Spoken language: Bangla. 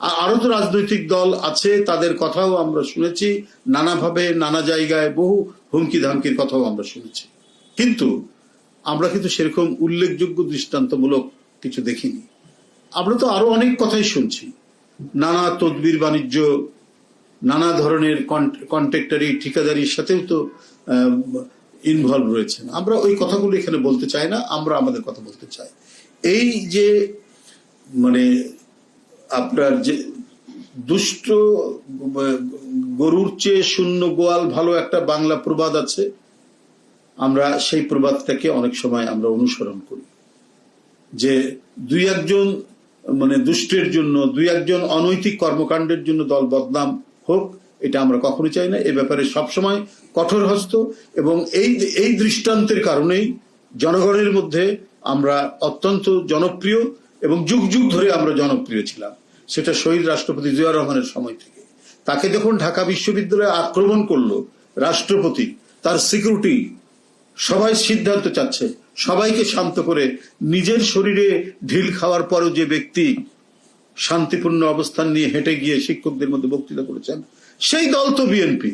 আর তো রাজনৈতিক দল আছে, তাদের কথাও আমরা শুনেছি। নানাভাবে, নানা জায়গায় বহু হুমকি ধামকির কথাও আমরা শুনেছি। কিন্তু আমরা কিন্তু সেরকম উল্লেখযোগ্য দৃষ্টান্তমূলক কিছু দেখিনি। আমরা তো আরও অনেক কথাই শুনছি। নানা তদবির বাণিজ্য, নানা ধরনের কন্ট্রাক্টারি, ঠিকাদারির সাথেও তো ইনভলভ রয়েছেন। আমরা ওই কথাগুলো এখানে বলতে চাই না, আমরা আমাদের কথা বলতে চাই। এই যে মানে আপনার যে দুষ্ট গরুর চেয়ে শূন্য গোয়াল ভালো একটা বাংলা প্রবাদ আছে, আমরা সেই প্রবাদটাকে অনেক সময় আমরা অনুসরণ করি। যে দুই একজন মানে দুষ্টের জন্য, দুই একজন অনৈতিক কর্মকাণ্ডের জন্য দল বদনাম হোক, এটা আমরা কখনো চাই না। এ ব্যাপারে সবসময় কঠোর হস্ত এবং এই এই দৃষ্টান্তের কারণেই জনগণের মধ্যে আমরা অত্যন্ত জনপ্রিয় এবং যুগ যুগ ধরে আমরা জনপ্রিয় ছিলাম। সেটা শহীদ রাষ্ট্রপতি জিয়া রহমানের সময় থেকে। তাকে যখন ঢাকা বিশ্ববিদ্যালয়ে আক্রমণ করল রাষ্ট্রপতি, তার সিকিউরিটি সবাই সিদ্ধান্ত চাচ্ছে, সবাইকে শান্ত করে নিজের শরীরে ঢিল খাওয়ার পরও যে ব্যক্তি শান্তিপূর্ণ অবস্থান নিয়ে হেঁটে গিয়ে শিক্ষকদের মধ্যে বক্তৃতা করেছেন, সেই দল তো বিএনপি।